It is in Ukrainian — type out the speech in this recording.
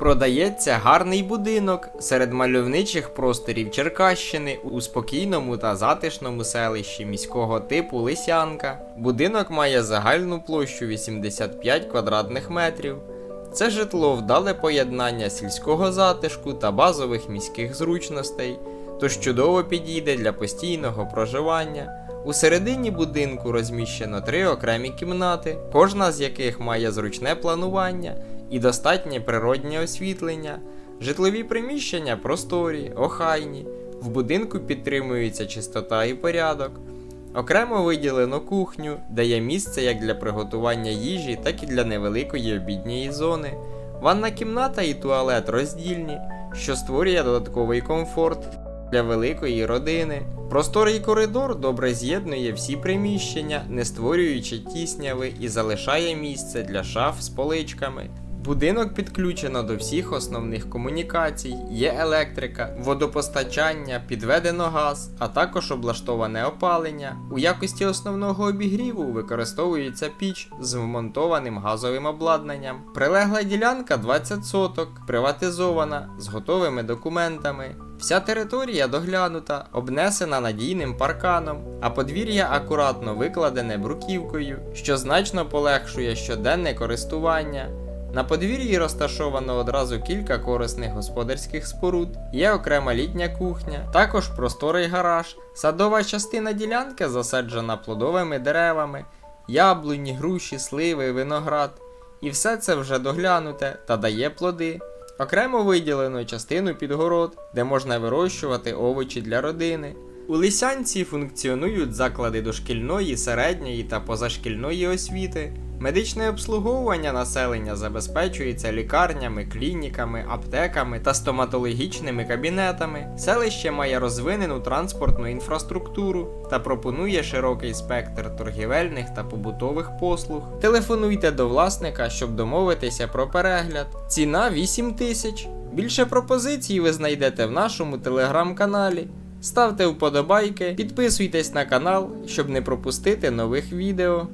Продається гарний будинок серед мальовничих просторів Черкащини у спокійному та затишному селищі міського типу Лисянка. Будинок має загальну площу 85 квадратних метрів. Це житло вдале поєднання сільського затишку та базових міських зручностей, тож чудово підійде для постійного проживання. У середині будинку розміщено три окремі кімнати, кожна з яких має зручне планування і достатнє природнє освітлення. Житлові приміщення просторі, охайні. В будинку підтримується чистота і порядок. Окремо виділено кухню, де є місце як для приготування їжі, так і для невеликої обідньої зони. Ванна кімната і туалет роздільні, що створює додатковий комфорт для великої родини. Просторий коридор добре з'єднує всі приміщення, не створюючи тісняви і залишає місце для шаф з поличками. Будинок підключено до всіх основних комунікацій, є електрика, водопостачання, підведено газ, а також облаштоване опалення. У якості основного обігріву використовується піч з вмонтованим газовим обладнанням. Прилегла ділянка 20 соток, приватизована з готовими документами. Вся територія доглянута, обнесена надійним парканом, а подвір'я акуратно викладене бруківкою, що значно полегшує щоденне користування. На подвір'ї розташовано одразу кілька корисних господарських споруд, є окрема літня кухня, також просторий гараж. Садова частина ділянки засаджена плодовими деревами, яблуні, груші, сливи, виноград. І все це вже доглянуте та дає плоди. Окремо виділено частину підгород, де можна вирощувати овочі для родини. У Лисянці функціонують заклади дошкільної, середньої та позашкільної освіти. Медичне обслуговування населення забезпечується лікарнями, клініками, аптеками та стоматологічними кабінетами. Селище має розвинену транспортну інфраструктуру та пропонує широкий спектр торгівельних та побутових послуг. Телефонуйте до власника, щоб домовитися про перегляд. Ціна 8 тисяч. Більше пропозицій ви знайдете в нашому телеграм-каналі. Ставте вподобайки, підписуйтесь на канал, щоб не пропустити нових відео.